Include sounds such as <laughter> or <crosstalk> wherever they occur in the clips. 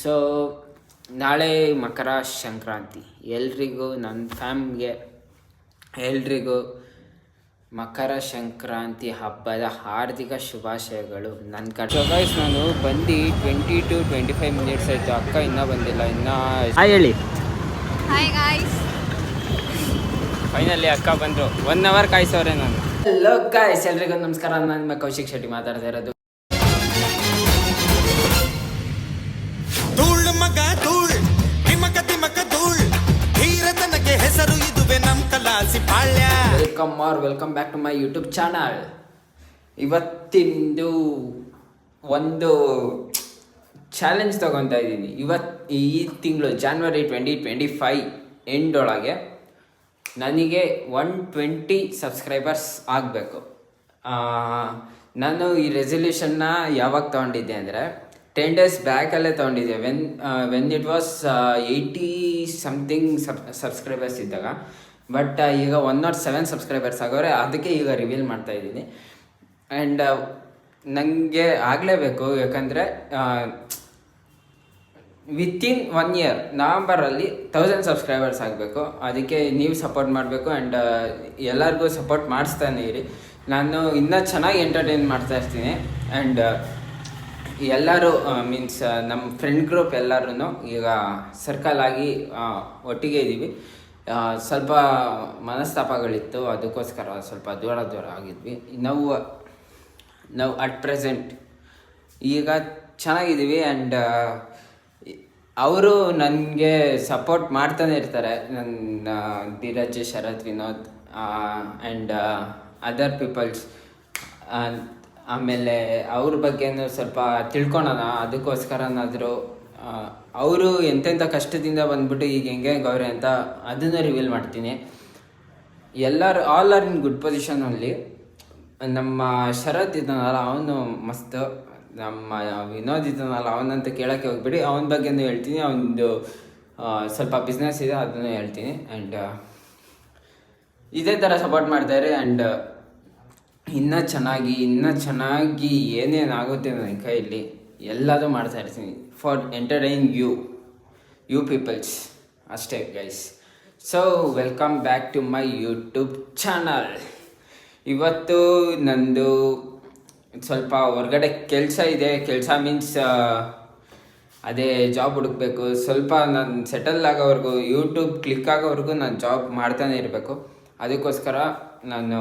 So ನಾಳೆ ಮಕರ ಸಂಕ್ರಾಂತಿ. ಎಲ್ರಿಗೂ ನನ್ನ ಫ್ಯಾಮ್ಗೆ ಎಲ್ರಿಗೂ ಮಕರ ಸಂಕ್ರಾಂತಿ ಹಬ್ಬದ ಹಾರ್ದಿಕ ಶುಭಾಶಯಗಳು. ನನ್ನ ಕಡೆ. ಗೈಸ್ ನಾನು ಬಂದು twenty two twenty five minutes ಆಯಿತು. ಅಕ್ಕ ಇನ್ನೂ ಬಂದಿಲ್ಲ. ಇನ್ನೂ ಹಾಯ್ ಹೇಳಿ. ಹಾಯ್ ಗಾಯ್ಸ್ ಫೈನಲಿ ಅಕ್ಕ ಬಂದರು. ಒನ್ ಅವರ್ ಕಾಯಿಸೋರೆ ನಾನು. ಹಲೋ ಗಾಯ್ಸ್ ಎಲ್ರಿಗೂ ನಮಸ್ಕಾರ. ನಾನು ನಿಮ್ಮ ಕೌಶಿಕ್ ಶೆಟ್ಟಿ ಮಾತಾಡ್ತಾ ಇರೋದು. Palya. Welcome R, welcome back to my YouTube channel. ಇವತ್ತಿಂದು ಒಂದು ಚಾಲೆಂಜ್ ತಗೊತಾ ಇದ್ದೀನಿ. ಇವತ್ತು ಈ ತಿಂಗಳು January twenty twenty five end ಒಳಗೆ ನನಗೆ ಒನ್ ಟ್ವೆಂಟಿ ಸಬ್ಸ್ಕ್ರೈಬರ್ಸ್ ಆಗಬೇಕು. ನಾನು ಈ ರೆಸಲ್ಯೂಷನ್ನ ಯಾವಾಗ ತೊಗೊಂಡಿದ್ದೆ ಅಂದರೆ ಟೆನ್ ಡೇಸ್ ಬ್ಯಾಕಲ್ಲೇ ತೊಗೊಂಡಿದ್ದೆ. When when it was eighty something sub subscribers ಇದ್ದಾಗ. ಬಟ್ ಈಗ ಒನ್ ನಾಟ್ ಸೆವೆನ್ ಸಬ್ಸ್ಕ್ರೈಬರ್ಸ್ ಆಗೋರೆ, ಅದಕ್ಕೆ ಈಗ ರಿವೀಲ್ ಮಾಡ್ತಾ ಇದ್ದೀನಿ. ಆ್ಯಂಡ್ ನನಗೆ ಆಗಲೇಬೇಕು, ಯಾಕಂದರೆ ವಿತಿನ್ ಒನ್ ಇಯರ್ ನವಂಬರಲ್ಲಿ ತೌಸಂಡ್ ಸಬ್ಸ್ಕ್ರೈಬರ್ಸ್ ಆಗಬೇಕು. ಅದಕ್ಕೆ ನೀವು ಸಪೋರ್ಟ್ ಮಾಡಬೇಕು ಆ್ಯಂಡ್ ಎಲ್ಲರಿಗೂ ಸಪೋರ್ಟ್ ಮಾಡಿಸ್ತಾನೆ ಇರಿ. ನಾನು ಇನ್ನೂ ಚೆನ್ನಾಗಿ ಎಂಟರ್ಟೈನ್ ಮಾಡ್ತಾ ಇರ್ತೀನಿ. ಆ್ಯಂಡ್ ಎಲ್ಲರೂ ಮೀನ್ಸ್ ನಮ್ಮ ಫ್ರೆಂಡ್ ಗ್ರೂಪ್ ಎಲ್ಲರೂ ಈಗ ಸರ್ಕಲ್ ಆಗಿ ಒಟ್ಟಿಗೆ ಇದ್ದೀವಿ ಸ್ವಲ್ಪ ಮನಸ್ತಾಪಗಳಿತ್ತು, ಅದಕ್ಕೋಸ್ಕರ ಸ್ವಲ್ಪ ದೂರ ದೂರ ಆಗಿದ್ವಿ. ನಾವು ನಾವು ಅಟ್ ಪ್ರೆಸೆಂಟ್ ಈಗ ಚೆನ್ನಾಗಿದ್ದೀವಿ ಆ್ಯಂಡ್ ಅವರು ನನಗೆ ಸಪೋರ್ಟ್ ಮಾಡ್ತಾನೆ ಇರ್ತಾರೆ. ನನ್ನ Dheeraj, Sharath, Vinod and other peoples ಆಮೇಲೆ ಅವ್ರ ಬಗ್ಗೆನೂ ಸ್ವಲ್ಪ ತಿಳ್ಕೊಳೋಣ, ಅದಕ್ಕೋಸ್ಕರನಾದರೂ ಅವರು ಎಂತೆಂಥ ಕಷ್ಟದಿಂದ ಬಂದ್ಬಿಟ್ಟು ಈಗ ಹೆಂಗೆ ಗೌರಿ ಅಂತ ಅದನ್ನು ರಿವೀಲ್ ಮಾಡ್ತೀನಿ. ಎಲ್ಲರೂ ಆಲ್ ಆರ್ ಇನ್ ಗುಡ್ ಪೊಸಿಷನಲ್ಲಿ ನಮ್ಮ ಶರತ್ ಇದ್ದಾನಲ್ಲ, ಅವನು ಮಸ್ತ್. ನಮ್ಮ ವಿನೋದ್ ಇದ್ದಾನಲ್ಲ, ಅವನಂತ ಕೇಳೋಕ್ಕೆ ಹೋಗ್ಬಿಡಿ. ಅವನ ಬಗ್ಗೆನೂ ಹೇಳ್ತೀನಿ. ಅವನದು ಸ್ವಲ್ಪ ಬಿಸ್ನೆಸ್ ಇದೆ, ಅದನ್ನು ಹೇಳ್ತೀನಿ. ಆ್ಯಂಡ್ ಇದೇ ಥರ ಸಪೋರ್ಟ್ ಮಾಡ್ತಾರೆ. ಆ್ಯಂಡ್ ಇನ್ನೂ ಚೆನ್ನಾಗಿ ಇನ್ನೂ ಚೆನ್ನಾಗಿ ಏನೇನಾಗುತ್ತೆ ನನ್ನ ಕೈಯಲ್ಲಿ. ಎಲ್ಲದೂ ಮಾಡ್ತಾ ಇರ್ತೀನಿ. For entertain you you peoples ಅಷ್ಟೇ guys so welcome back to my YouTube channel ಇವತ್ತು ನಂದು ಸ್ವಲ್ಪ ಹೊರಗಡೆ ಕೆಲಸ ಇದೆ. ಕೆಲಸ ಮೀನ್ಸ್ ಅದೇ ಜಾಬ್ ಹುಡುಕ್ಬೇಕು. ಸ್ವಲ್ಪ ನಾನು ಸೆಟಲ್ ಆಗೋವರೆಗೂ ಯೂಟ್ಯೂಬ್ ಕ್ಲಿಕ್ ಆಗೋವರೆಗೂ ನಾನು ಜಾಬ್ ಮಾಡ್ತಾನೆ ಇರಬೇಕು. ಅದಕ್ಕೋಸ್ಕರ ನಾನು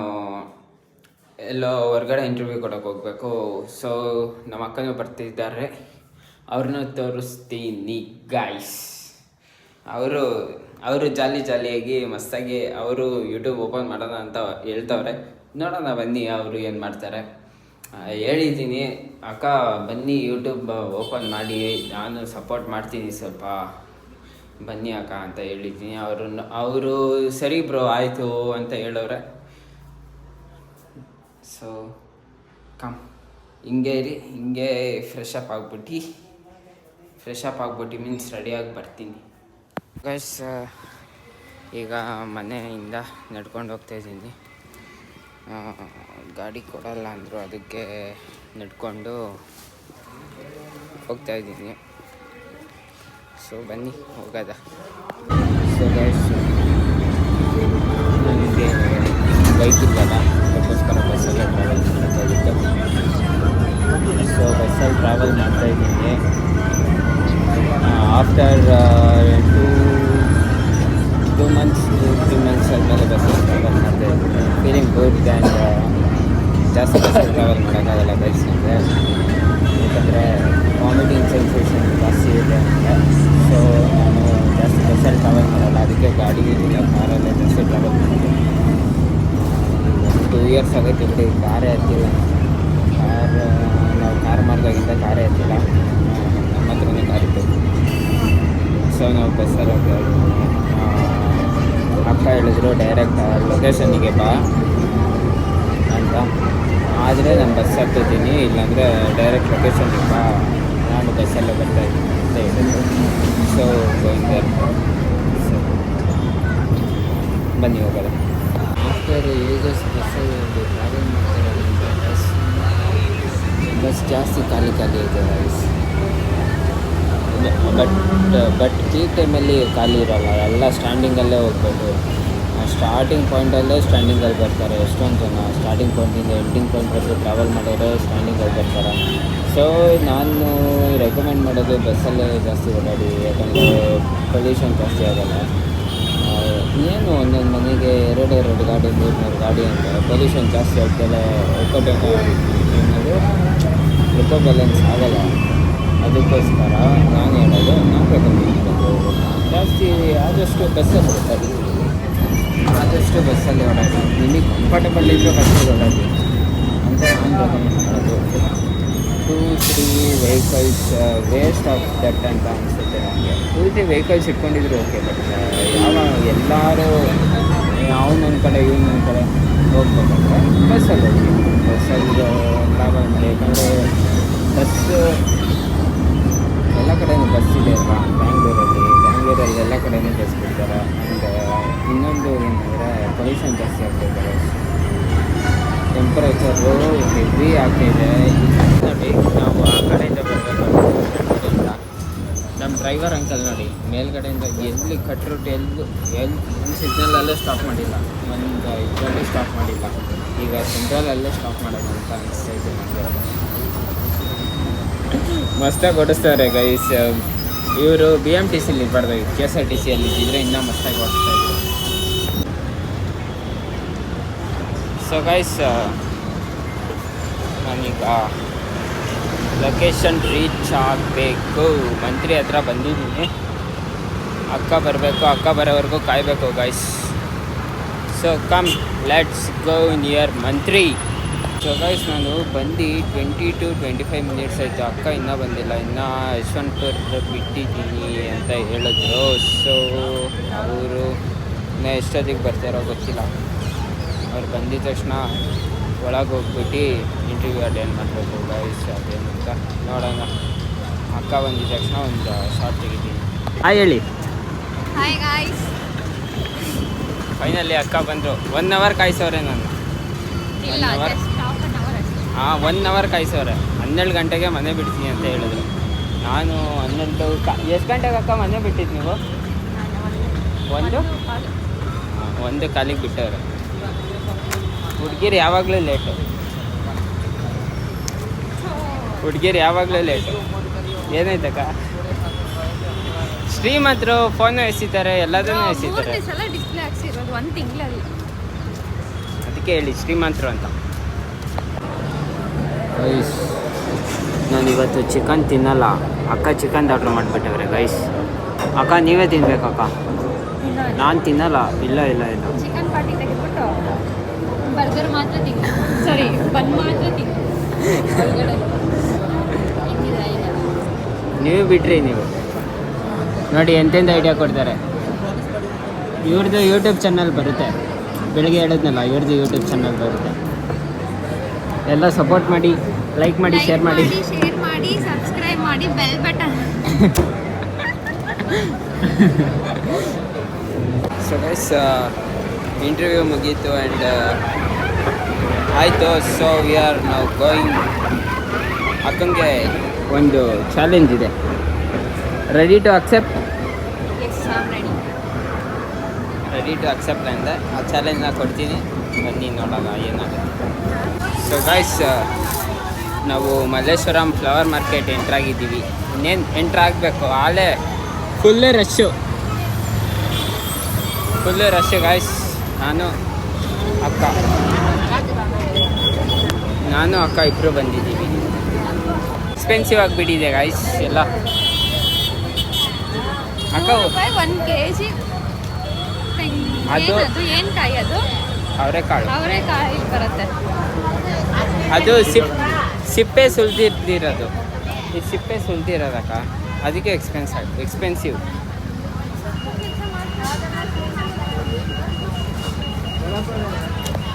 ಎಲ್ಲೋ ಹೊರ್ಗಡೆ ಇಂಟರ್ವ್ಯೂ ಕೊಡೋಕೆ ಹೋಗಬೇಕು. ಸೊ ನಮ್ಮ ಅಕ್ಕನೂ ಬರ್ತಿದ್ದಾರೆ. ಅವ್ರನ್ನೂ ತೋರಿಸ್ತೀನಿ ಗಾಯ್ಸ್ ಅವರು ಅವರು ಜಾಲಿ ಜಾಲಿಯಾಗಿ ಮಸ್ತಾಗಿ ಅವರು ಯೂಟ್ಯೂಬ್ ಓಪನ್ ಮಾಡೋಣ ಅಂತ ಹೇಳ್ತವ್ರೆ. ನೋಡೋಣ, ಬನ್ನಿ ಅವರು ಏನು ಮಾಡ್ತಾರೆ. ಹೇಳಿದ್ದೀನಿ, ಅಕ್ಕ, ಬನ್ನಿ ಯೂಟ್ಯೂಬ್ ಓಪನ್ ಮಾಡಿ, ನಾನು ಸಪೋರ್ಟ್ ಮಾಡ್ತೀನಿ ಸ್ವಲ್ಪ. ಬನ್ನಿ ಅಕ್ಕ, ಅಂತ ಹೇಳಿದ್ದೀನಿ. ಅವರು ಅವರು ಸರಿ ಬ್ರೋ ಆಯಿತು, ಅಂತ ಹೇಳವ್ರೆ. ಸೊ ಕಮ್ ಹಿಂಗೆ ಇರಿ ಹಿಂಗೆ ಫ್ರೆಶ್ ಅಪ್ ಆಗ್ಬಿಟ್ಟು. ಫ್ರೆಶ್ ಅಪ್ ಆಗ್ಬಿಟ್ಟು ಮೀನ್ಸ್ ರೆಡಿಯಾಗಿ ಬರ್ತೀನಿ. ಗೈಸ್ ಈಗ ಮನೆಯಿಂದ ನಡ್ಕೊಂಡು ಹೋಗ್ತಾ ಇದ್ದೀನಿ. ಆ, ಗಾಡಿ ಕೊಡಲ್ಲ ಅಂದರು ಅದಕ್ಕೆ ನಡ್ಕೊಂಡು ಹೋಗ್ತಾ ಇದ್ದೀನಿ. ಸೊ ಬನ್ನಿ ಹೋಗೋದ? ಸೊ ಗೈಸ್ ಬೈಕ್ ಇಲ್ಲಲ್ಲ ಅದಕ್ಕೋಸ್ಕರ ಬಸ್ಸಲ್ಲೇ ಟ್ರಾವೆಲ್ ಮಾಡಬೇಕಾಗಿತ್ತು ಸೊ ಬಸ್ಸಲ್ಲಿ ಟ್ರಾವೆಲ್ ಮಾಡ್ತಾ ಇದ್ದೀನಿ. After two two months three months ಆದಮೇಲೆ ಬಸ್ಸಲ್ಲಿ ಟ್ರಾವೆಲ್ ಮಾಡ್ತಾ ಇದ್ದೀನಿ. ಫೀಲಿಂಗ್ ಗುಡ್ ಆ್ಯಂಡ್ ಜಾಸ್ತಿ ಬಸ್ಸಲ್ಲಿ ಟ್ರಾವೆಲ್ ಮಾಡೋಕ್ಕಾಗಲ್ಲ ಬೈಕ್ಸ್ನಿಂದ ಯಾಕಂದರೆ ವಾಮಿಟಿಂಗ್ ಸೆನ್ಸೇಷನ್ ಜಾಸ್ತಿ ಇದೆ ಅಂತ ಸೊ ನಾನು ಜಾಸ್ತಿ ಬಸ್ಸಲ್ಲಿ ಟ್ರಾವೆಲ್ ಮಾಡಲ್ಲ. ಅದಕ್ಕೆ ಗಾಡಿ ಇಲ್ಲ, ಕಾರಲ್ಲೇ ಜಾಸ್ತಿ ಟ್ರಾವೆಲ್ ಮಾಡ್ತೀನಿ. ಟೂ ಇಯರ್ಸ್ ಆಗೈತೆ ಬಿಡಿ ಕಾರೇ ಹತ್ತಿಲ್ಲ. ಕಾರ್ ನಾವು ಕಾರ್ ಮಾಡಿದಾಗಿಂದ ಕಾರೇ ಹತ್ತಿಲ್ಲ. ನಮ್ಮ ಹತ್ರನೇ ಕಾರ್ ಇತ್ತು. ಸೊ ನಾವು ಬಸ್ಸಲ್ಲಿ ಹೋಗ್ತಾ ಇದ್ದೀವಿ ಆ, ಅಕ್ಕ ಹೇಳಿದ್ರು ಡೈರೆಕ್ಟ್ ಲೊಕೇಶನ್ನಿಗೆ ಬಾ ಅಂತ. ಆದರೆ ನಾನು ಬಸ್ ಹತ್ತಿದ್ದೀನಿ ಇಲ್ಲಾಂದರೆ ಡೈರೆಕ್ಟ್ ಲೊಕೇಶನ್ಗೆ ಬಾ. ನಾನು ಬಸ್ಸಲ್ಲೇ ಬರ್ತಾ ಇದ್ದೀನಿ ಅಂತ ಹೇಳಿದ್ರು. ಸೊ ಬನ್ನಿ ಹೋಗೋಣ. ಆಫ್ಟರ್ ಏಜಸ್ ಬಸ್ಸಲ್ಲಿ ಟ್ರಾವೆಲ್ ಮಾಡ್ತಾರೆ ಬಸ್ ಬಸ್ ಜಾಸ್ತಿ ಖಾಲಿ ಖಾಲಿ ಇದೆ ಗೈಸ್ ಬಟ್ ಬಟ್ ಪೀಕ್ ಟೈಮಲ್ಲಿ ಖಾಲಿ ಇರೋಲ್ಲ. ಎಲ್ಲ ಸ್ಟ್ಯಾಂಡಿಂಗಲ್ಲೇ ಹೋಗ್ಬೋದು. ಸ್ಟಾರ್ಟಿಂಗ್ ಪಾಯಿಂಟಲ್ಲೇ ಸ್ಟ್ಯಾಂಡಿಂಗಲ್ಲಿ ಬರ್ತಾರೆ. ಎಷ್ಟೊಂದು ಜನ ಸ್ಟಾರ್ಟಿಂಗ್ ಪಾಯಿಂಟಿಂದ ಎಂಡಿಂಗ್ ಪಾಯಿಂಟ್ವರೆಗೂ ಟ್ರಾವೆಲ್ ಮಾಡೋರು ಸ್ಟ್ಯಾಂಡಿಂಗಲ್ಲಿ ಬರ್ತಾರೆ. ಸೊ ನಾನು ರೆಕಮೆಂಡ್ ಮಾಡೋದು ಬಸ್ಸಲ್ಲೇ ಜಾಸ್ತಿ ಓಡಾಡಿ. ಯಾಕಂದರೆ ಪೊಲ್ಯೂಷನ್ ಜಾಸ್ತಿ ಆಗೋಲ್ಲ. ಏನು ಒಂದೊಂದು ಮನೆಗೆ ಎರಡು ಎರಡು ಗಾಡಿ, ಮೂರು ಗಾಡಿ ಅಂತ ಪೊಲ್ಯೂಷನ್ ಜಾಸ್ತಿ ಆಗ್ತಾ ಒಕ್ಕಟ್ಟು ಏನದು ಎಕೋ ಬ್ಯಾಲೆನ್ಸ್ ಆಗಲ್ಲ. ಅದಕ್ಕೋಸ್ಕರ ನಾನು ಹೇಳೋದು ನಾನು ಕಮ್ಮಿ ಜಾಸ್ತಿ ಆದಷ್ಟು ಬಸ್ಸಲ್ಲಿ ಓಡಾಡಿ. ಆದಷ್ಟು ಬಸ್ಸಲ್ಲಿ ಓಡಾಡಿ. ನಿಮಗೆ ಕಂಫರ್ಟಬಲ್ ಇದ್ದರೆ ಬಸ್ಸಲ್ಲಿ ಓಡಾಡಿ. ಅಂತ ನಾನು ರೆಕಮೆಂಡ್ ಮಾಡೋದು. Two three vehicles waste of that ಅಂತ ಅನಿಸುತ್ತೆ ನನಗೆ ಟೂ ತ್ರೀ ವೆಹಿಕಲ್ಸ್ ಇಟ್ಕೊಂಡಿದ್ರು ಓಕೆ ಬಟ್ ಯಾವ ಎಲ್ಲರೂ ಅವನೊಂದು ಕಡೆ ಇವನೊಂದು ಕಡೆ ಹೋಗ್ಬೇಕಂದ್ರೆ ಬಸ್ಸಲ್ಲಿ ಹೋಗಿ ಬಸ್ಸಲ್ಲಿ ಟ್ರಾವೆಲ್ ಮಾಡಿ, ಯಾಕಂದರೆ ಬಸ್ಸು ಎಲ್ಲ ಕಡೆಯೂ ಬಸ್ ಇದೆ ಅಲ್ವಾ? ಬ್ಯಾಂಗ್ಳೂರಲ್ಲಿ ಬ್ಯಾಂಗ್ಳೂರಲ್ಲಿ ಎಲ್ಲ ಕಡೆಯೂ ಬಸ್ ಬಿಡ್ತಾರೆ. ಆ್ಯಂಡ್ ಇನ್ನೊಂದು ಏನಂದರೆ ಪೊಲ್ಯೂಷನ್ ಜಾಸ್ತಿ ಆಗ್ತಿದ್ದಾರೆ ಟೆಂಪರೇಚರು ಹೆವಿ ಆಗ್ತಿದೆ ನಾವು ಆ ಕಡೆಯಿಂದ ಡ್ರೈವರ್ ಅಂಕಲ್ ನೋಡಿ, ಮೇಲ್ಗಡೆಯಿಂದ ಎಲ್ಲಿ ಕಟ್ ರೂಟ್ ಎಲ್ಲಿ ಎಲ್ಲಿ ಸಿಗ್ನಲಲ್ಲೇ ಸ್ಟಾಪ್ ಮಾಡಿಲ್ಲ. ಒಂದು ಇದರಲ್ಲಿ ಸ್ಟಾಪ್ ಮಾಡಿಲ್ಲ. ಈಗ ಸೆಂಟ್ರಲಲ್ಲೇ ಸ್ಟಾಪ್ ಮಾಡೋದು ಅಂತ ಅನಿಸ್ತಾ ಇದೆ ನನಗೆ ಮಸ್ತಾಗಿ ಓಡಿಸ್ತಾರೆ ಗೈಸ್ ಇವರು ಬಿ ಎಂ ಟಿ ಸಿಲಿ ಇರಬಾರ್ದಾಗಿತ್ತು ಕೆ ಎಸ್ ಆರ್ ಟಿ ಸಿಯಲ್ಲಿ ಇದ್ದಿದ್ರೆ ಇನ್ನೂ ಮಸ್ತಾಗಿ ಓಡಿಸ್ತಾ ಸೊ ಗೈಸ್ ನಾನೀಗ ಲೊಕೇಶನ್ ರೀಚ್ ಆಗಬೇಕು. ಮಂತ್ರಿ ಹತ್ರ ಬಂದಿದ್ದೀನಿ. ಅಕ್ಕ ಬರಬೇಕು, ಅಕ್ಕ ಬರೋವರೆಗೂ ಕಾಯಬೇಕು guys so come let's go near Mantri. So guys ನಾನು ಬಂದು twenty two twenty five minutes ಆಯಿತು. ಅಕ್ಕ ಇನ್ನೂ ಬಂದಿಲ್ಲ. ಇನ್ನೂ ಯಶವಂತಪುರ ಬಿಟ್ಟಿದ್ದೀನಿ ಅಂತ ಹೇಳಿದ್ರು. ಸೊ ಅವರು ಇನ್ನೂ ಎಷ್ಟೊತ್ತಿಗೆ ಬರ್ತಾರೋ ಗೊತ್ತಿಲ್ಲ. ಅವ್ರು ಬಂದಿದ ತಕ್ಷಣ ಒಳಗೆ ಹೋಗ್ಬಿಟ್ಟು ಇಂಟರ್ವ್ಯೂ ಅಟೆಂಡ್ ಮಾಡಬೇಕು ಗೈಸ್ ಅದೇನಂತ ನೋಡೋಣ. ಅಕ್ಕ ಬಂದಿದ ತಕ್ಷಣ ಒಂದು ಶಾರ್ಟ್ ತೆಗಿತೀನಿ. ಹಾಯ್ ಹೇಳಿ. ಹಾಯ್ ಗಾಯ್ಸ್ ಫೈನಲಿ ಅಕ್ಕ ಬಂದರು. ಒನ್ ಅವರ್ ಕಾಯಿಸೋರೆ ನಾನು. ಒನ್ ಅವರ್ ಅಷ್ಟೇ. ಹಾಂ ಒನ್ ಅವರ್ ಕಾಯಿಸೋರೆ. ಹನ್ನೆರಡು ಗಂಟೆಗೆ ಮನೆ ಬಿಡ್ತೀನಿ ಅಂತ ಹೇಳಿದ್ರು. ನಾನು ಹನ್ನೆರಡು ಕಾ ಎಷ್ಟು ಗಂಟೆಗೆ ಅಕ್ಕ ಮನೆ ಬಿಟ್ಟಿದ್ದು ನೀವು? ಒಂದು. ಒಂದು ಕಾಲಿಗೆ ಬಿಟ್ಟವ್ರೆ. ಹುಡುಗಿರು ಯಾವಾಗಲೂ ಲೇಟು ಹುಡುಗಿರು ಯಾವಾಗಲೂ ಲೇಟು ಏನಾಯ್ತಕ್ಕ? ಹತ್ರ ಫೋನು ಎಸಿತಾರೆ ಎಲ್ಲದನ್ನೂ ಎಸಿತಾರೆ. ಸಲ ಡಿಸ್ಪ್ಲೇ ಹಾಕ್ಸಿರೋದು ಒಂದು ತಿಂಗಳಲ್ಲಿ. ಅದಕ್ಕೆ ಹೇಳಿ ಶ್ರೀಮಂತರು ಅಂತ. ಗೈಸ್ ನಾನು ಇವತ್ತು ಚಿಕನ್ ತಿನ್ನಲ್ಲ. ಅಕ್ಕ ಚಿಕನ್ ಆರ್ಡರ್ ಮಾಡಿಬಿಟ್ಟವ್ರೆ ಗೈಸ್ ಅಕ್ಕ ನೀವೇ ತಿನ್ಬೇಕಕ್ಕ? ನಾನು ತಿನ್ನಲ್ಲ. ಇಲ್ಲ ಇಲ್ಲ ಇಲ್ಲ. ಚಿಕನ್ ಪಾರ್ಟಿ ತೆಗೆದ್ಬಿಟ್ಟು ಬರ್ಗರ್ ಮಾತ್ರ ತಿನ್ನು. ಸರಿ ಬನ್ ಮಾತ್ರ ತಿನ್ನು? <laughs> ನೀವು ಬಿಟ್ರಿ ನೀವು. ನೋಡಿ ಎಂತೆಂಥ ಐಡಿಯಾ ಕೊಡ್ತಾರೆ. ಇವ್ರದ್ದು ಯೂಟ್ಯೂಬ್ ಚಾನಲ್ ಬರುತ್ತೆ. ಬೆಳಿಗ್ಗೆ ಹೇಳಿದ್ನಲ್ಲ ಇವ್ರದ್ದು ಯೂಟ್ಯೂಬ್ ಚಾನಲ್ ಬರುತ್ತೆ. ಎಲ್ಲ ಸಪೋರ್ಟ್ ಮಾಡಿ ಲೈಕ್ ಮಾಡಿ ಶೇರ್ ಮಾಡಿ. ಶೇರ್ ಮಾಡಿ ಸಬ್ಸ್ಕ್ರೈಬ್ ಮಾಡಿ bell button so guys interview ಮುಗೀತು ಆ್ಯಂಡ್ ಆಯಿತು. ಸೊ ವಿ ಆರ್ ನಾವು ಗೋಯಿಂಗ್ ಅಕ್ಕಂಗೆ ಒಂದು ಚಾಲೆಂಜ್ ಇದೆ. Ready to accept ready to accept ಅಂದರೆ ಆ ಚಾಲೆಂಜ್ನ ಕೊಡ್ತೀನಿ. ಬನ್ನಿ ನೋಡೋಣ ಏನಾಗುತ್ತೆ. ಸೊ ಗಾಯ್ಸ್ ನಾವು ಮಲ್ಲೇಶ್ವರಂ ಫ್ಲವರ್ ಮಾರ್ಕೆಟ್ ಎಂಟ್ರಾಗಿದ್ದೀವಿ ಇನ್ನೇನು ಎಂಟ್ರಾಗಬೇಕು ಆಲೇ. ಫುಲ್ಲೇ ರಶ್ಶು ಫುಲ್ಲು ರಶ್ಶು ಗಾಯ್ಸ್ ನಾನು ಅಕ್ಕ. ನಾನು ಅಕ್ಕ ಇಬ್ಬರು ಬಂದಿದ್ದೀವಿ. ಎಕ್ಸ್ಪೆನ್ಸಿವ್ ಆಗಿಬಿಟ್ಟಿದೆ ಗಾಯ್ಸ್ ಎಲ್ಲ. ಅಕ್ಕ ಒಂದು ಕೆ ಜಿ ಅದು- ಏನು ಕಾಯಿ ಅದು? ಅವರೆಕಾಳು. ಅವರೆಕಾಯಿ ಬರುತ್ತೆ. ಅದು ಸಿಪ್ ಸಿಪ್ಪೆ ಸುಲ್ದಿರ್ದಿರೋದು. ಈ ಸಿಪ್ಪೆ ಸುಲ್ದಿರೋದಕ್ಕ ಅದಕ್ಕೆ ಎಕ್ಸ್ಪೆನ್ಸ್ ಎಕ್ಸ್ಪೆನ್ಸಿವ್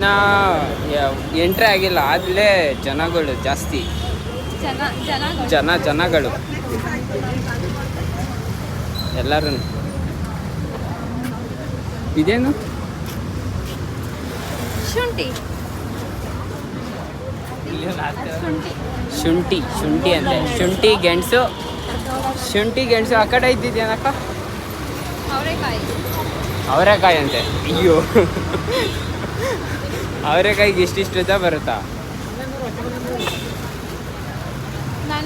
ನಾ ಎಂಟ್ರಿ ಆಗಿಲ್ಲ. ಆದಲೇ ಜನಗಳು ಜಾಸ್ತಿ. ಜನ ಜನ ಜನ ಜನಗಳು. ಎಲ್ಲರೂ ಇದೇನು? ಶುಂಠಿ. ಶುಂಠಿ. ಶುಂಠಿ ಶುಂಠಿ ಅಂತೆ ಶುಂಠಿ ಗೆಣಸು. ಶುಂಠಿ ಗೆಣಸು ಆ ಕಡೆ ಇದ್ದಿದ್ದೇನಕ್ಕ ಅವರೆಕಾಯಿ. ಅವರೆಕಾಯಿ ಅಂತೆ. ಅಯ್ಯೋ. ಅವರೆಕಾಯಿಗೆ ಇಷ್ಟಿಷ್ಟು ಉದ್ದ ಬರುತ್ತಾ?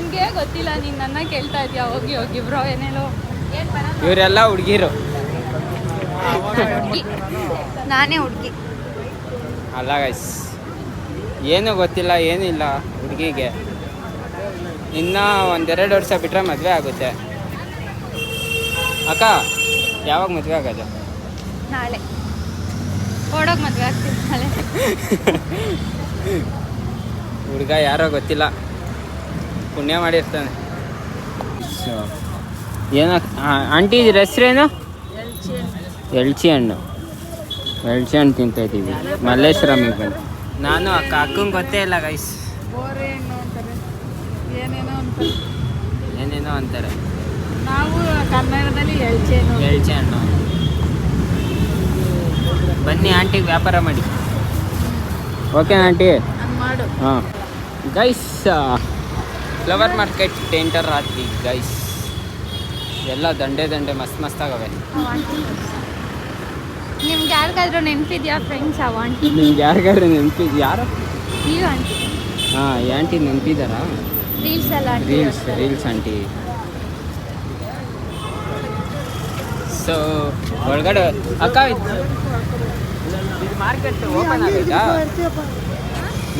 ನನಗೆ ಗೊತ್ತಿಲ್ಲ ನೀನು ನನ್ನ ಕೇಳ್ತಾ ಇದೀಯ? ಹೋಗಿ ಹೋಗಿ ಬ್ರೋ ಏನೇನೋ. ಇವರೆಲ್ಲ ಹುಡುಗಿರು. ಹುಡುಗಿ. ನಾನೇ ಹುಡುಗಿ. ಅಲ್ಲ ಗೈಸ್ ಏನೂ ಗೊತ್ತಿಲ್ಲ ಏನಿಲ್ಲ ಹುಡುಗಿಗೆ. ಇನ್ನೂ ಒಂದೆರಡು ವರ್ಷ ಬಿಟ್ಟರೆ ಮದುವೆ ಆಗುತ್ತೆ. ಅಕ್ಕ ಯಾವಾಗ ಮದುವೆ ಆಗೋದು? ನಾಳೆ. ಓಡೋಗಿ ಮದುವೆ ಆಗ್ತೀನಿ ನಾಳೆ. ಹುಡುಗ ಯಾರೋ ಗೊತ್ತಿಲ್ಲ. ಪುಣ್ಯ ಮಾಡಿರ್ತಾನೆ. ಸೊ ಏನೋ ಆಂಟಿ ಇದ್ರ ಹೆಸ್ರೇನು ಎಳ್ಚಿ ಹಣ್ಣು. ಎಳ್ಚಿ ಹಣ್ಣು. ತಿಂತಾ ಇದ್ದೀವಿ. ಮಲ್ಲೇಶ್ವರಮಿಗೆ ಬಂದು ನಾನು ಆ ಅಕ್ಕಂಗೆ ಗೊತ್ತೇ ಇಲ್ಲ ಗೈಸ್ ಬೋರೆ ಹಣ್ಣು ಅಂತಾರೆ. ಏನೇನೋ ಅಂತಾರೆ. ಏನೇನೋ ಅಂತಾರೆ. ನಾವು ಕರ್ನಾಟಕದಲ್ಲಿ ಎಳ್ಚಿ ಹಣ್ಣು ಬನ್ನಿ ಆಂಟಿಗೆ ವ್ಯಾಪಾರ ಮಾಡಿ. Okay aunty. ಮಾಡು. ಹಾಂ. ಗೈಸ್ ಫ್ಲವರ್ ಮಾರ್ಕೆಟ್ ಟೆಂಟರ್ ರಾತ್ರಿ ಗೈಸ್ ಎಲ್ಲ ದಂಡೆ ದಂಡೆ ಮಸ್ತ್ ಮಸ್ತ್ ಆಗವೆ. ನಿಮ್ಗೆ ಯಾರಿಗಾದ್ರೂ ನೆನಪಿದ್ಯಾ ಫ್ರೆಂಡ್ಸ್ ಅವ ಆಂಟಿ ನಿಮ್ಗೆ ಯಾರಿಗಾದ್ರೂ ನೆನಪಿದ್ ಯಾರು? ಆಂಟಿ. ಹಾಂ ಈ aunty ನೆನಪಿದಾರ? Reels reels reels aunty. So ಒಳಗಡೆ ಅಕ್ಕ ಇದು ಮಾರ್ಕೆಟ್ ಓಪನ್ ಆಗುತ್ತಾ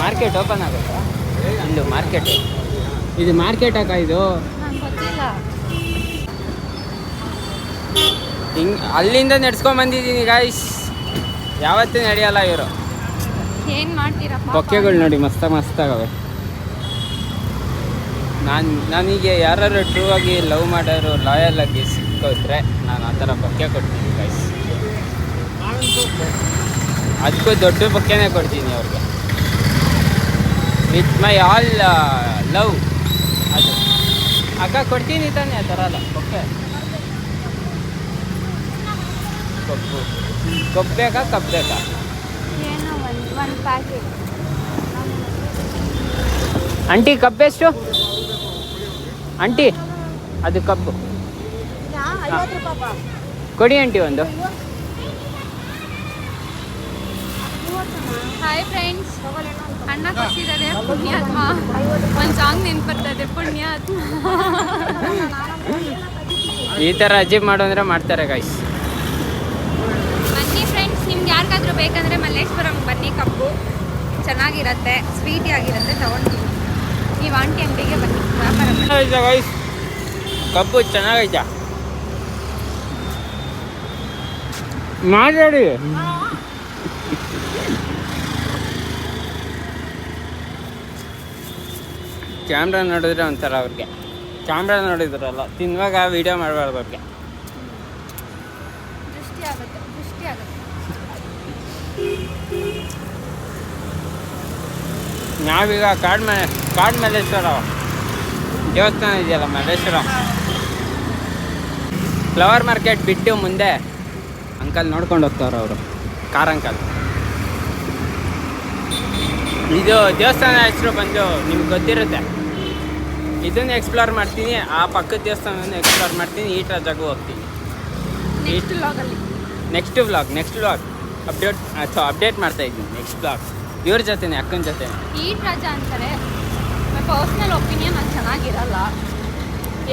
ಮಾರ್ಕೆಟ್ ಓಪನ್ ಆಗುತ್ತಾ ಇಲ್ಲೂ ಮಾರ್ಕೆಟ್ ಇದು ಮಾರ್ಕೆಟ್ ಅಕ್ಕ ಇದು? ಹಿಂಗ್ ಅಲ್ಲಿಂದ ನಡ್ಸ್ಕೊಂಡ್ ಬಂದಿದ್ದೀನಿ ಗಾಯ್ಸ್ ಯಾವತ್ತೂ ನಡೆಯಲ್ಲ ಇವರು. ಏನು ಮಾಡ್ತೀರಾ? ಬೊಕ್ಕೆಗಳು ನೋಡಿ ಮಸ್ತ ಮಸ್ತ್ ಆಗವೆ. ನಾನು ನನಗೆ ಯಾರು ಟ್ರೂ ಆಗಿ ಲವ್ ಮಾಡೋರು ಲಾಯಲ್ ಆಗಿ ಸಿಕ್ಕೋದ್ರೆ ನಾನು ಆ ಥರ ಬೊಕ್ಕೆ ಕೊಡ್ತೀನಿ ಗೈಸ್ ಅದಕ್ಕೂ ದೊಡ್ಡ ಬೊಕ್ಕೆನೇ ಕೊಡ್ತೀನಿ ಅವ್ರಿಗೆ. ವಿತ್ ಮೈ ಆಲ್ ಲವ್ ಅಕ್ಕ ಕೊಡ್ತೀನಿ ತಾನೇ ಆ ಥರ ಅಲ್ಲ. ಬೊಕ್ಕೆ ಕೊಬ್ಬು ಕೊಬ್ಬು ಬೇಕಾ ಕಬ್ಬು ಬೇಕಾ? ಏನೋ ಒಂದು ಒಂದು ಪ್ಯಾಕೆಟ್ ಆಂಟಿ ಕಬ್ಬೆಷ್ಟು ಆಂಟಿ ಅದು ಕಬ್ಬು ಕೊಡಿ ಆಂಟಿ ಒಂದು. ಹಾಯ್ ಫ್ರೆಂಡ್ಸ್ ಅಣ್ಣ ಕೊಟ್ಟಿದ್ದಾರೆ ಪುಣ್ಯಾತ್ಮ. ಒಂದು ಸಾಂಗ್ ನೆನ್ಪರ್ತದೆ ಪುಣ್ಯಾತ್ಮ. ಈ ಥರ ಅಜೀಬ್ ಮಾಡು ಅಂದರೆ ಮಾಡ್ತಾರೆ ಗಾಯ್ಸ್ ಬನ್ನಿ ಫ್ರೆಂಡ್ಸ್ ನಿಮ್ಗೆ ಯಾರಿಗಾದ್ರೂ ಬೇಕಂದ್ರೆ ಮಲ್ಲೇಶ್ವರಂ ಬನ್ನಿ ಕಬ್ಬು. ಚೆನ್ನಾಗಿರತ್ತೆ ಸ್ವೀಟಿ ಆಗಿರುತ್ತೆ ತಗೊಂಡು ನೀವು ಆಂಟಿ ಅಂಗಡಿಗೆ ಬನ್ನಿ ವ್ಯಾಪಾರ ಗೈಸ್ ಕಬ್ಬು ಚೆನ್ನಾಗೈತಾ. ಮಾತಾಡಿ. ಕ್ಯಾಮ್ರಾ ನೋಡಿದ್ರೆ ಒಂಥರ ಅವ್ರಿಗೆ. ಕ್ಯಾಮ್ರಾ ನೋಡಿದ್ರಲ್ಲ ತಿನ್ನುವಾಗ ವಿಡಿಯೋ ಮಾಡಬಾರ್ದು ಅವ್ರಿಗೆ ನಾವೀಗ ಕಾಡು ಮನೆ ಕಾಡು ಮಲ್ಲೇಶ್ವರ ದೇವಸ್ಥಾನ ಇದೆಯಲ್ಲ ಮಲ್ಲೇಶ್ವರ? ಫ್ಲವರ್ ಮಾರ್ಕೆಟ್ ಬಿಟ್ಟು ಮುಂದೆ ಅಂಕಲ್ ನೋಡ್ಕೊಂಡು ಹೋಗ್ತಾವ್ರೆ ಅವರು ಕಾರ್ ಅಂಕಲ್. ಇದು ದೇವಸ್ಥಾನ ಹೆಸರು ಬಂದು ನಿಮ್ಗೆ ಗೊತ್ತಿರುತ್ತೆ. ಇದನ್ನು ಎಕ್ಸ್ಪ್ಲೋರ್ ಮಾಡ್ತೀನಿ ಆ ಪಕ್ಕದ ದೇವಸ್ಥಾನವನ್ನು ಎಕ್ಸ್ಪ್ಲೋರ್ ಮಾಡ್ತೀನಿ ಈ ಜಾಗ ಹೋಗ್ತೀನಿ. Next ಲಾಗಲ್ಲಿ next vlog next vlog update ಅಥವಾ ಅಪ್ಡೇಟ್ ಮಾಡ್ತಾ ಇದ್ದೀನಿ ನೆಕ್ಸ್ಟ್ ವ್ಲಾಗ್ ಇವ್ರ ಜೊತೆನೆ ಅಕ್ಕನ ಜೊತೆ ಈಟ್ ರಜಾ ಅಂತಾರೆ. ಪರ್ಸ್ನಲ್ ಒಪಿನಿಯನ್ ಅದು ಚೆನ್ನಾಗಿರಲ್ಲ.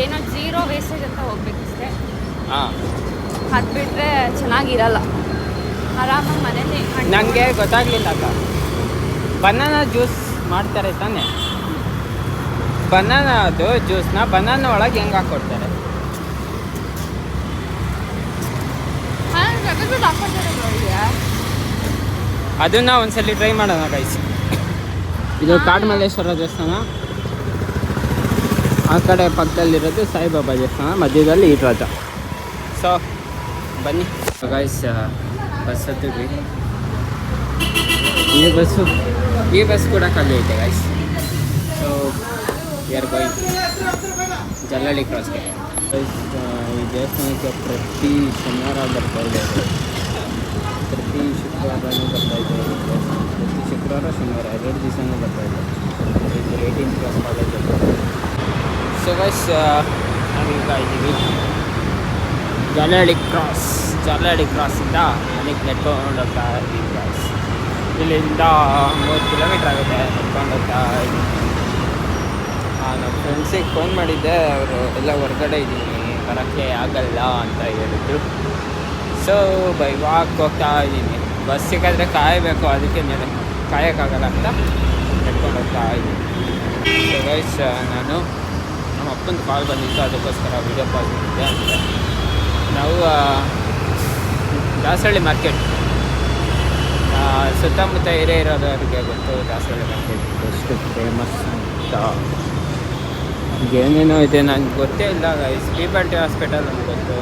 ಏನೋ ಜೀರೋ ವೇಸ್ಟೇಜ್ ಅಂತ ಹೋಗ್ಬೇಕಷ್ಟೇ. ಹಾಂ. ಅದು ಬಿಟ್ಟರೆ ಚೆನ್ನಾಗಿರಲ್ಲ. ಆರಾಮಾಗಿ ಮನೇಲಿ ನನಗೆ ಗೊತ್ತಾಗ್ಲಿಲ್ಲ ಅಕ್ಕ. ಬನಾನಾ ಜ್ಯೂಸ್ ಮಾಡ್ತಾರೆ ತಾನೆ. ಬನಾನಾದು ಜ್ಯೂಸ್ನ ಬನಾನ ಒಳಗೆ ಹೆಂಗೆ ಹಾಕ್ಕೊಡ್ತಾರೆ. ಅದನ್ನ ಒಂದ್ಸಲಿ ಟ್ರೈ ಮಾಡೋಣ ಗೈಸ್ ಇದು ಕಾಡ್ಮಲ್ಲೇಶ್ವರ ದೇವಸ್ಥಾನ. ಆ ಕಡೆ ಪಕ್ಕದಲ್ಲಿರೋದು ಸಾಯಿಬಾಬಾ ದೇವಸ್ಥಾನ ಮಧ್ಯದಲ್ಲಿ ಈ ಸೊ ಬನ್ನಿ. ಗೈಸ್ ಬಸ್ ಹತ್ತಿದ್ವಿ. ಈ ಬಸ್ಸು ಈ ಬಸ್ ಕೂಡ ಖಾಲಿ ಐತೆ guys so are going Jalahalli ಕ್ರಾಸ್ಗೆ guys ಈ ದೇವಸ್ಥಾನಕ್ಕೆ ಪ್ರತಿ ಶನಿವಾರ ಬರ್ತಾ ಇದೆ ಪ್ರತಿ ಶುಕ್ರವಾರನೂ ಬರ್ತಾ ಇದೆ ಈ ದೇವಸ್ಥಾನ. ಪ್ರತಿ ಶುಕ್ರವಾರ ಶನಿವಾರ ಎರಡು ದಿವಸನೂ ಬರ್ತಾ ಇದೆ ಇದು eighteen class college so guys ನಾವೀಗ ಇದ್ದೀವಿ ಜಾಲಹಳ್ಳಿ ಕ್ರಾಸ್ ಜಾಲಹಳ್ಳಿ ಕ್ರಾಸಿಂದ ಮನೆಗೆ ನೆಟ್ಕೊಂಡು ಹೋಗ್ತಾ ಇದ್ದೀವಿ, guys. ಇಲ್ಲಿಂದ ಮೂರು ಕಿಲೋಮೀಟ್ರ್ ಆಗುತ್ತೆ ನೆಟ್ಕೊಂಡು ಹೋಗ್ತಾ ಇದ್ದೀವಿ. ನಮ್ಮ ಫ್ರೆಂಡ್ಸಿಗೆ ಫೋನ್ ಮಾಡಿದ್ದೆ, ಅವರು ಎಲ್ಲ ಹೊರಗಡೆ ಇದ್ದೀನಿ, ಬರೋಕ್ಕೆ ಆಗಲ್ಲ ಅಂತ ಹೇಳಿದ್ರು. ಸೊ ಬೈ ವಾಕ್ ಹೋಗ್ತಾ ಇದ್ದೀನಿ. ಬಸ್ ಸಿಕ್ಕಾದ್ರೆ ಕಾಯಬೇಕು, ಅದಕ್ಕೆ ನೆನೆ, ಕಾಯೋಕ್ಕಾಗಲ್ಲ ಅಂತ ನೆಟ್ಕೊಂಡು ಹೋಗ್ತಾ ಇದ್ದೀನಿ. ಸೊ ಗೈಸ್ ನಾನು ನಮ್ಮ ಅಪ್ಪನ ಕಾಲ್ ಬಂದಿತ್ತು, ಅದಕ್ಕೋಸ್ಕರ ವಿಡಿಯೋ ಕಾಲ್ ಮಾಡಿದ್ದೆ ಅಂತ. ನಾವು ದಾಸಹಳ್ಳಿ ಮಾರ್ಕೆಟ್ ಸುತ್ತಮುತ್ತ ಏರಿಯಾ ಇರೋದವ್ರಿಗೆ ಗೊತ್ತು ದಾಸಹಳ್ಳಿ ಮಾರ್ಕೆಟ್ ಎಷ್ಟು ಫೇಮಸ್ ಅಂತ. ಏನೇನೋ ಇದೆ ನನಗೆ ಗೊತ್ತೇ ಇಲ್ಲ ಗೈಸ್ ಹಾಸ್ಪಿಟಲ್ ಅಂತ ಗೊತ್ತು.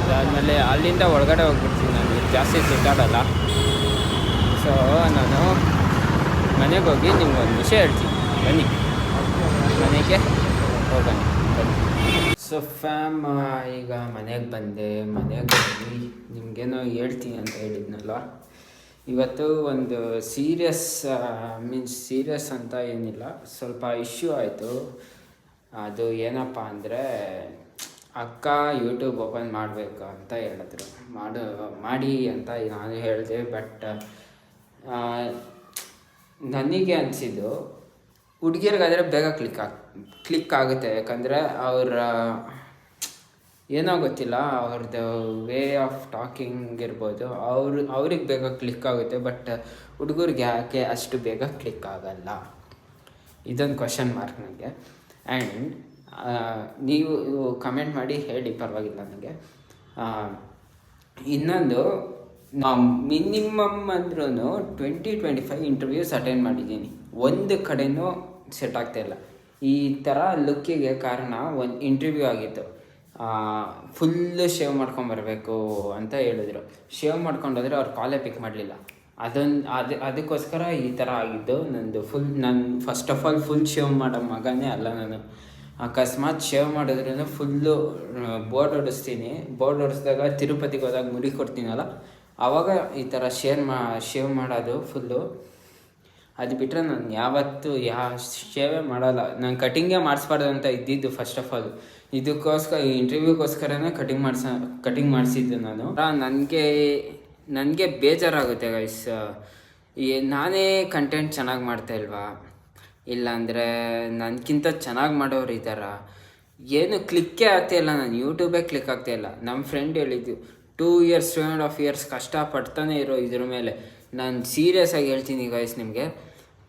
ಅದಾದಮೇಲೆ ಅಲ್ಲಿಂದ ಒಳಗಡೆ ಹೋಗ್ಬಿಡ್ತೀನಿ ನನಗೆ ಜಾಸ್ತಿ ಸುತ್ತಾಡಲ್ಲ ಸೊ ನಾನು ಮನೆಗೆ ಹೋಗಿ ನಿಮ್ಗೆ ಒಂದು ವಿಷಯ ಹೇಳ್ತೀನಿ. ಬನ್ನಿ. ಮನೆಗೆ ಹೋಗೋಣ. ಬನ್ನಿ ಸೊ ಫ್ಯಾಮ್ ಈಗ ಮನೆಗೆ ಬಂದೆ. ಮನೆಗೆ ಹೋಗಿ ನಿಮಗೇನೋ ಹೇಳ್ತೀನಿ ಅಂತ ಹೇಳಿದ್ನಲ್ಲ. ಇವತ್ತು ಒಂದು ಸೀರಿಯಸ್ ಮೀನ್ಸ್ ಸೀರಿಯಸ್ ಅಂತ ಏನಿಲ್ಲ. ಸ್ವಲ್ಪ ಇಶ್ಯೂ ಆಯಿತು. ಅದು ಏನಪ್ಪ ಅಂದರೆ, ಅಕ್ಕ ಯೂಟ್ಯೂಬ್ ಓಪನ್ ಮಾಡಬೇಕು ಅಂತ ಹೇಳಿದ್ರು. ಮಾಡು, ಮಾಡಿ ಅಂತ ನಾನು ಹೇಳಿದೆ ಬಟ್ ನನಗೆ ಅನಿಸಿದ್ದು ಹುಡುಗಿಯರಿಗಾದರೆ ಬೇಗ ಕ್ಲಿಕ್ ಆಗ್ ಕ್ಲಿಕ್ ಆಗುತ್ತೆ. ಯಾಕಂದರೆ ಅವರ, ಏನೋ ಗೊತ್ತಿಲ್ಲ ಅವ್ರದ್ದು ವೇ ಆಫ್ ಟಾಕಿಂಗ್ ಇರ್ಬೋದು. ಅವರು, ಅವ್ರಿಗೆ ಬೇಗ ಕ್ಲಿಕ್ ಆಗುತ್ತೆ ಬಟ್ ಹುಡುಗರಿಗೆ ಯಾಕೆ ಅಷ್ಟು ಬೇಗ ಕ್ಲಿಕ್ ಆಗಲ್ಲ? ಇದೊಂದು ಕ್ವಶನ್ ಮಾರ್ಕ್ ನನಗೆ ಆ್ಯಂಡ್ ನೀವು ಕಮೆಂಟ್ ಮಾಡಿ ಹೇಳಿ, ಪರವಾಗಿಲ್ಲ ನನಗೆ. ಇನ್ನೊಂದು ಮಿನಿಮಮ್ ಅಂದ್ರೂ twenty twenty five interviews attend ಮಾಡಿದ್ದೀನಿ. ಒಂದು ಕಡೆನೂ ಸೆಟ್ ಆಗ್ತಾ ಇಲ್ಲ. ಈ ಥರ ಲುಕ್ಕಿಗೆ ಕಾರಣ ಒಂದು ಇಂಟರ್ವ್ಯೂ ಆಗಿತ್ತು. ಫುಲ್ಲು ಶೇವ್ ಮಾಡ್ಕೊಂಬರ್ಬೇಕು ಅಂತ ಹೇಳಿದ್ರು. ಶೇವ್ ಮಾಡ್ಕೊಂಡೋದ್ರೆ ಅವ್ರು ಕಾಲೇ ಪಿಕ್ ಮಾಡಲಿಲ್ಲ. ಅದೊಂದು, ಅದು, ಅದಕ್ಕೋಸ್ಕರ ಈ ಥರ ಆಗಿದ್ದು. ನಂದು ಫುಲ್ ನಾನು first of all full shave ಮಾಡೋ ಮಗನೇ ಅಲ್ಲ ನಾನು. ಅಕಸ್ಮಾತ್ ಶೇವ್ ಮಾಡಿದ್ರೂ ಫುಲ್ಲು ಬೋರ್ಡ್ ಹೊಡಿಸ್ತೀನಿ ಬೋರ್ಡ್ ಹೊಡಿಸಿದಾಗ ತಿರುಪತಿಗೆ ಹೋದಾಗ ಮುಡಿ ಕೊಡ್ತೀನಲ್ಲ ಆವಾಗ ಈ ಥರ ಶೇರ್ ಮಾ ಶೇವ್ ಮಾಡೋದು ಫುಲ್ಲು ಅದು ಬಿಟ್ಟರೆ ನಾನು ಯಾವತ್ತೂ ಯಾವ ಶೇವೇ ಮಾಡೋಲ್ಲ. ನಾನು ಕಟಿಂಗೇ ಮಾಡಿಸ್ಬಾರ್ದು ಅಂತ ಇದ್ದಿದ್ದು ಫಸ್ಟ್ ಆಫ್ ಆಲ್ ಇದಕ್ಕೋಸ್ಕರ, ಈ ಇಂಟರ್ವ್ಯೂಗೋಸ್ಕರನೇ ಕಟಿಂಗ್ ಮಾಡ್ಸ ಕಟಿಂಗ್ ಮಾಡಿಸಿದ್ದು ನಾನು. ನನಗೆ ನನಗೆ ಬೇಜಾರಾಗುತ್ತೆ ಗೈಸ್ ನಾನೇ ಕಂಟೆಂಟ್ ಚೆನ್ನಾಗಿ ಮಾಡ್ತಾ ಇಲ್ವಾ? ಇಲ್ಲಾಂದರೆ ನನಗಿಂತ ಚೆನ್ನಾಗಿ ಮಾಡೋರು ಇದ್ದಾರ? ಏನು ಕ್ಲಿಕ್ಕೇ ಆಗ್ತಾಯಿಲ್ಲ ನಾನು ಯೂಟ್ಯೂಬೇ ಕ್ಲಿಕ್ ಇಲ್ಲ. ನಮ್ಮ ಫ್ರೆಂಡ್ ಹೇಳಿದ್ದು two years two and half years ಕಷ್ಟಪಡ್ತಾನೆ ಇರೋ ಇದ್ರ ಮೇಲೆ. ನಾನು ಸೀರಿಯಸ್ ಆಗಿ ಹೇಳ್ತೀನಿ ಗೈಸ್ ನಿಮಗೆ.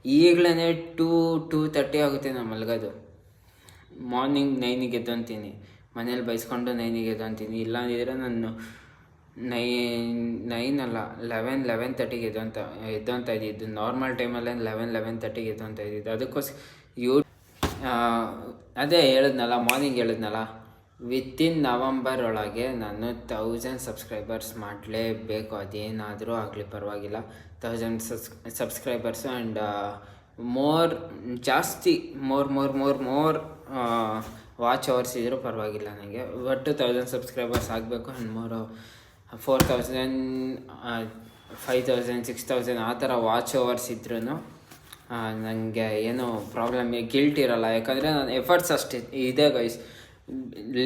ಈಗಲೇ ಟೂ ಟೂ ತರ್ಟಿ ಆಗುತ್ತೆ ನಾನು ಮಲಗೋದು. ಮಾರ್ನಿಂಗ್ ನೈನಿಗೆ ಎದ್ದೊಂತೀನಿ. ಮನೇಲಿ ಬೈಸ್ಕೊಂಡು ನೈನಿಗೆ ಇಲ್ಲ ಅಂದಿದ್ರೆ ನಾನು ನೈನ್ ನೈನ್ ಅಲ್ಲ, ಲೆವೆನ್ ಲೆವೆನ್ ತರ್ಟಿಗೆ ಎದ್ದೊಂತ ಎದ್ದೊಂತ ಇದ್ದಿದ್ದು. ನಾರ್ಮಲ್ ಟೈಮಲ್ಲೇ ಲೆವೆನ್ ಲೆವೆನ್ ತರ್ಟಿಗೆ ಎದ್ದೊಂತ ಇದ್ದಿದ್ದು. ಅದಕ್ಕೋಸ್ಕರ ಯೂ ಅದೇ ಹೇಳಿದ್ನಲ್ಲ ಮಾರ್ನಿಂಗ್ ಹೇಳಿದ್ನಲ್ಲ ವಿತಿನ್ ನವಂಬರ್ ಒಳಗೆ ನಾನು ತೌಸಂಡ್ ಸಬ್ಸ್ಕ್ರೈಬರ್ಸ್ ಮಾಡಲೇಬೇಕು. ಅದೇನಾದರೂ ಆಗಲಿ, ಪರವಾಗಿಲ್ಲ. Thousand subs subscribers and more ಜಾಸ್ತಿ more more more more watch hours ಇದ್ದರೂ ಪರವಾಗಿಲ್ಲ ನನಗೆ. ಒಟ್ಟು ತೌಸಂಡ್ ಸಬ್ಸ್ಕ್ರೈಬರ್ಸ್ ಆಗಬೇಕು and more four thousand five thousand six thousand ಆ ಥರ ವಾಚ್ ಓವರ್ಸ್ ಇದ್ರೂ ನನಗೆ ಏನು ಪ್ರಾಬ್ಲಮ್ ಗಿಲ್ಟ್ ಇರೋಲ್ಲ. ಯಾಕಂದರೆ ನಾನು ಎಫರ್ಟ್ಸ್ ಅಷ್ಟೇ. ಇದೆ ಗೈಸ್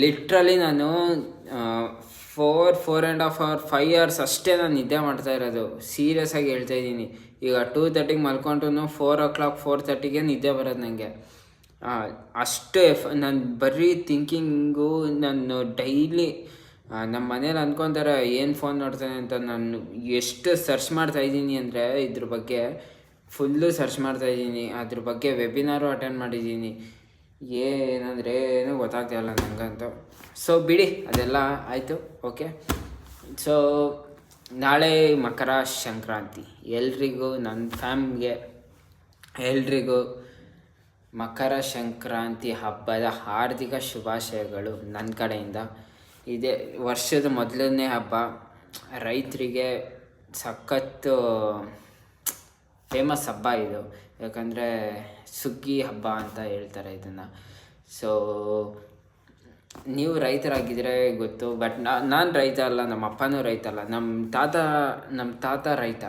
ಲಿಟ್ರಲಿ ನಾನು four four and half hour five hours ಅಷ್ಟೇ ನಾನು ನಿದ್ದೆ ಮಾಡ್ತಾ ಇರೋದು. ಸೀರಿಯಸ್ ಆಗಿ ಹೇಳ್ತಾ ಇದ್ದೀನಿ. ಈಗ ಟೂ ತರ್ಟಿಗೆ ಮಲ್ಕೊಂಡ್ರು ಫೋರ್ ಓ ಕ್ಲಾಕ್ ಫೋರ್ ತರ್ಟಿಗೆ ನಿದ್ದೆ ಬರೋದು ನನಗೆ ಅಷ್ಟು ಎಫ್, ನಾನು ಬರೀ ಥಿಂಕಿಂಗು ನಾನು ಡೈಲಿ ನಮ್ಮ ಮನೇಲಿ ಅಂದ್ಕೊತಾರೆ ಏನು ಫೋನ್ ನೋಡ್ತಾನೆ ಅಂತ ನಾನು ಎಷ್ಟು ಸರ್ಚ್ ಮಾಡ್ತಾ ಇದ್ದೀನಿ ಅಂದರೆ ಇದ್ರ ಬಗ್ಗೆ ಫುಲ್ಲು ಸರ್ಚ್ ಮಾಡ್ತಾ ಇದ್ದೀನಿ. ಅದ್ರ ಬಗ್ಗೆ ವೆಬಿನಾರು ಅಟೆಂಡ್ ಮಾಡಿದ್ದೀನಿ. ಏನಂದರೆ ಏನೂ ಗೊತ್ತಾಗ್ತಾಯಿಲ್ಲ ನನಗಂತೂ ಸೊ ಬಿಡಿ, ಅದೆಲ್ಲ ಆಯಿತು ಓಕೆ ಸೊ ನಾಳೆ ಮಕರ ಸಂಕ್ರಾಂತಿ. ಎಲ್ರಿಗೂ ನನ್ನ ಫ್ಯಾಮ್ಗೆ ಎಲ್ರಿಗೂ ಮಕರ ಸಂಕ್ರಾಂತಿ ಹಬ್ಬದ ಹಾರ್ದಿಕ ಶುಭಾಶಯಗಳು ನನ್ನ ಕಡೆಯಿಂದ. ಇದೇ ವರ್ಷದ ಮೊದಲನೇ ಹಬ್ಬ. ರೈತರಿಗೆ ಸಖತ್ತು ಫೇಮಸ್ ಹಬ್ಬ ಇದು. ಯಾಕಂದರೆ ಸುಗ್ಗಿ ಹಬ್ಬ ಅಂತ ಹೇಳ್ತಾರೆ ಇದನ್ನು. ಸೊ ನೀವು ರೈತರಾಗಿದ್ದರೆ ಗೊತ್ತು ಬಟ್ ನಾನು ರೈತ ಅಲ್ಲ, ನಮ್ಮ ಅಪ್ಪನೂ ರೈತ ಅಲ್ಲ. ನಮ್ಮ ತಾತ ನಮ್ಮ ತಾತ ರೈತ.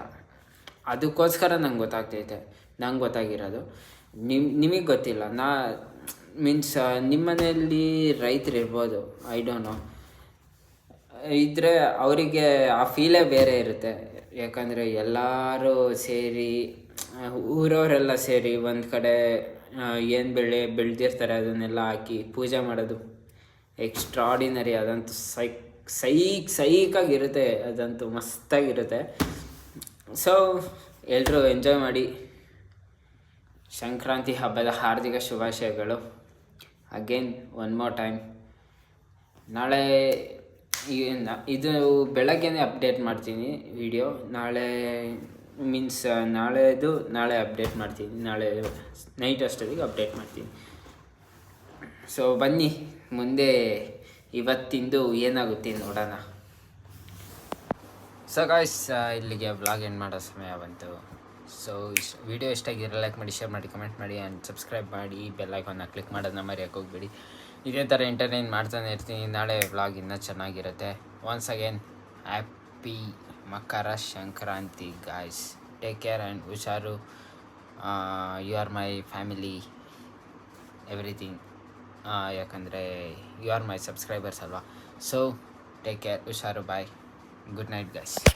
ಅದಕ್ಕೋಸ್ಕರ ನಂಗೆ ಗೊತ್ತಾಗ್ತೈತೆ. ನಂಗೆ ಗೊತ್ತಾಗಿರೋದು. ನಿಮ್, ನಿಮಗೆ ಗೊತ್ತಿಲ್ಲ. ನಾ ಮೀನ್ಸ್ ನಿಮ್ಮ ಮನೆಯಲ್ಲಿ ರೈತರು ಇರ್ಬೋದು ಐ ಡೋಂಟ್ ನೋ ಇದ್ರೆ ಅವರಿಗೆ ಆ ಫೀಲೇ ಬೇರೆ ಇರುತ್ತೆ. ಯಾಕಂದರೆ ಎಲ್ಲರೂ ಸೇರಿ, ಊರವರೆಲ್ಲ ಸೇರಿ ಒಂದು ಕಡೆ ಏನು ಬೆಳೆ ಬೆಳೆದಿರ್ತಾರೆ ಅದನ್ನೆಲ್ಲ ಹಾಕಿ ಪೂಜೆ ಮಾಡೋದು ಎಕ್ಸ್ಟ್ರಾಡಿನರಿ ಅದಂತೂ ಸೈಕ್ ಸೈಕ್, ಸೈಕಾಗಿರುತ್ತೆ, ಅದಂತೂ ಮಸ್ತಾಗಿರುತ್ತೆ. ಸೊ ಎಲ್ಲರೂ ಎಂಜಾಯ್ ಮಾಡಿ. ಸಂಕ್ರಾಂತಿ ಹಬ್ಬದ ಹಾರ್ದಿಕ ಶುಭಾಶಯಗಳು. ಅಗೇನ್ ಒನ್ ಮೋರ್ ಟೈಮ್ ನಾಳೆ ಇದು ಬೆಳಗ್ಗೆನೇ ಅಪ್ಡೇಟ್ ಮಾಡ್ತೀನಿ ವಿಡಿಯೋ ನಾಳೆ ಮೀನ್ಸ್ ನಾಳೆದು ನಾಳೆ ಅಪ್ಡೇಟ್ ಮಾಡ್ತೀನಿ. ನಾಳೆ ನೈಟ್ ಅಷ್ಟೊತ್ತಿಗೆ ಅಪ್ಡೇಟ್ ಮಾಡ್ತೀನಿ. ಸೊ ಬನ್ನಿ. ಮುಂದೆ ಇವತ್ತಿಂದು ಏನಾಗುತ್ತೆ ನೋಡೋಣ. ಸೊ ಗಾಯ್ಸ್ ಇಲ್ಲಿಗೆ ಬ್ಲಾಗ್ ಎಂಡ್ ಮಾಡೋ ಸಮಯ ಬಂತು. ಸೊ ಇಶ್ ವಿಡಿಯೋ ಇಷ್ಟ ಆಗಿರೋ ಲೈಕ್ ಮಾಡಿ ಶೇರ್ ಮಾಡಿ ಕಮೆಂಟ್ ಮಾಡಿ ಆ್ಯಂಡ್ ಸಬ್ಸ್ಕ್ರೈಬ್ ಮಾಡಿ ಬೆಲ್ ಐಕಾನ್ನ ಕ್ಲಿಕ್ ಮಾಡೋದನ್ನ ಮರ್ಯಕ್ಕೆ ಹೋಗ್ಬೇಡಿ. ಇದೇ ಥರ ಎಂಟರ್ಟೈನ್ ಮಾಡ್ತಾನೆ ಇರ್ತೀನಿ. ನಾಳೆ ವ್ಲಾಗ್ ಇನ್ನೂ ಚೆನ್ನಾಗಿರುತ್ತೆ. Once again happy Makara Sankranti guys take care and ಹುಷಾರು. You are my family everything ಯಾಕಂದರೆ ಯು ಆರ್ ಮೈ ಸಬ್ಸ್ಕ್ರೈಬರ್ಸ್ ಅಲ್ವಾ? ಸೊ ಟೇಕ್ ಕೇರ್ ಹುಷಾರು ಬಾಯ್ ಗುಡ್ ನೈಟ್ ಗೈಸ್